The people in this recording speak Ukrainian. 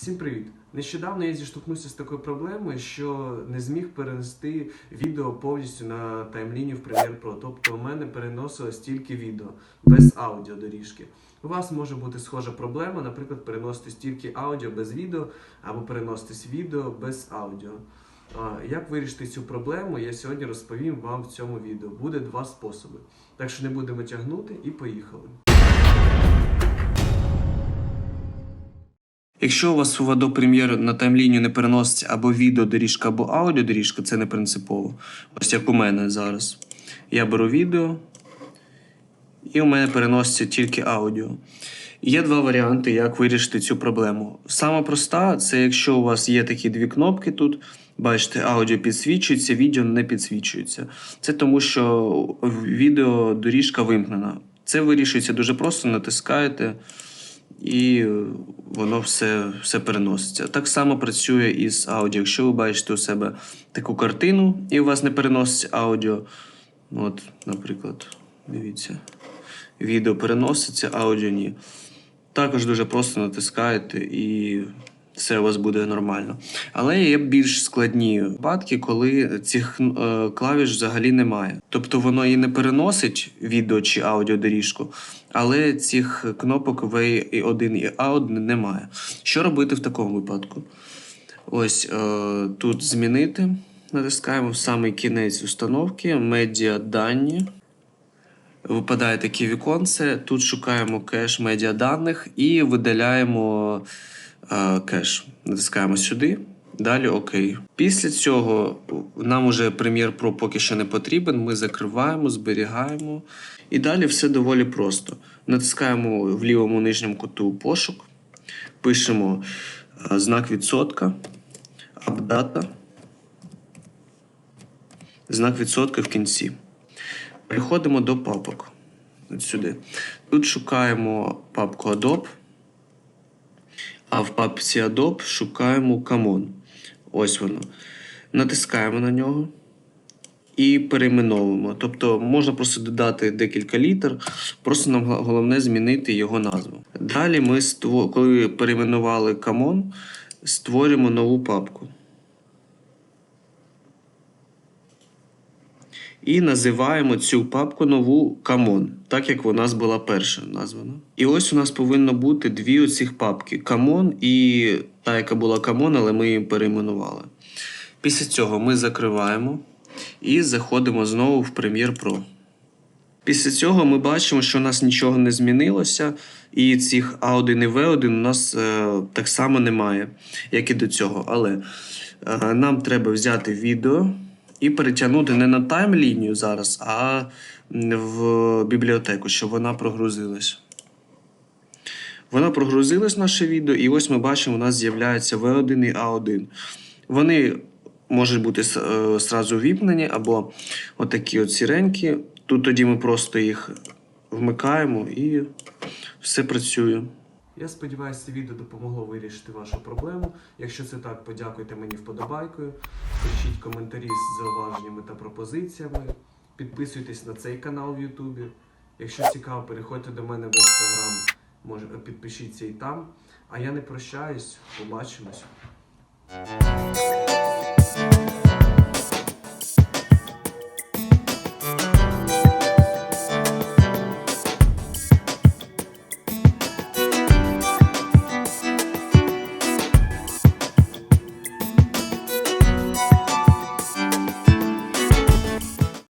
Всім привіт! Нещодавно я зіштовхнувся з такою проблемою, що не зміг перенести відео повністю на таймлінію в Premiere Pro. Тобто у мене переносилось тільки відео без аудіодоріжки. У вас може бути схожа проблема, наприклад, переносити тільки аудіо без відео або переноситись відео без аудіо. Як вирішити цю проблему, я сьогодні розповім вам в цьому відео. Буде два способи. Так що не будемо тягнути і поїхали. Якщо у вас у Adobe Premiere на таймлінію не переноситься або відеодоріжка, або аудіодоріжка, це не принципово. Ось як у мене зараз. Я беру відео, і у мене переноситься тільки аудіо. Є два варіанти, як вирішити цю проблему. Сама проста це якщо у вас є такі дві кнопки тут. Бачите, аудіо підсвічується, відео не підсвічується. Це тому, що відео доріжка вимкнена. Це вирішується дуже просто, натискаєте і воно все, все переноситься. Так само працює і з аудіо. Якщо ви бачите у себе таку картину і у вас не переноситься аудіо, от, наприклад, дивіться, відео переноситься, аудіо ні. Також дуже просто натискаєте і все у вас буде нормально. Але є більш складні випадки, коли цих е, клавіш взагалі немає. Тобто воно і не переносить відео чи аудіодоріжку, але цих кнопок V1 і A1 немає. Що робити в такому випадку? Ось е, тут змінити. Натискаємо в самий кінець установки, медіа дані. Випадає таке віконце. Тут шукаємо кеш медіа даних і видаляємо кеш. Натискаємо сюди. Далі ОК. Після цього нам уже Premiere Pro поки що не потрібен. Ми закриваємо, зберігаємо. І далі все доволі просто. Натискаємо в лівому нижньому куту пошук, пишемо знак відсотка, апдата, знак відсотка в кінці. Переходимо до папок. От сюди. Тут шукаємо папку Adobe, а в папці Adobe шукаємо камон. Ось воно. Натискаємо на нього і перейменовуємо. Тобто можна просто додати декілька літер, просто нам головне змінити його назву. Далі ми, коли перейменували камон, створюємо нову папку. І називаємо цю папку нову Камон, так як вона нас була перша названа. І ось у нас повинно бути дві оцих папки: Камон і та, яка була Камон, але ми її перейменували. Після цього ми закриваємо і заходимо знову в Premiere Pro. Після цього ми бачимо, що у нас нічого не змінилося, і цих A1 і V1 у нас е, так само немає, як і до цього. Але е, нам треба взяти відео і перетягнути не на таймлінію зараз, а в бібліотеку, щоб вона прогрузилась. Вона прогрузилась наше відео, і ось ми бачимо, у нас з'являється V1 і A1. Вони можуть бути с- е, віпнені, або отакі от сіренькі. Тут тоді ми просто їх вмикаємо і все працює. Я сподіваюся, це відео допомогло вирішити вашу проблему. Якщо це так, подякуйте мені вподобайкою, пишіть коментарі з зауваженнями та пропозиціями, підписуйтесь на цей канал в Ютубі. Якщо цікаво, переходьте до мене в інстаграм, може підпишіться і там. А я не прощаюсь, побачимось.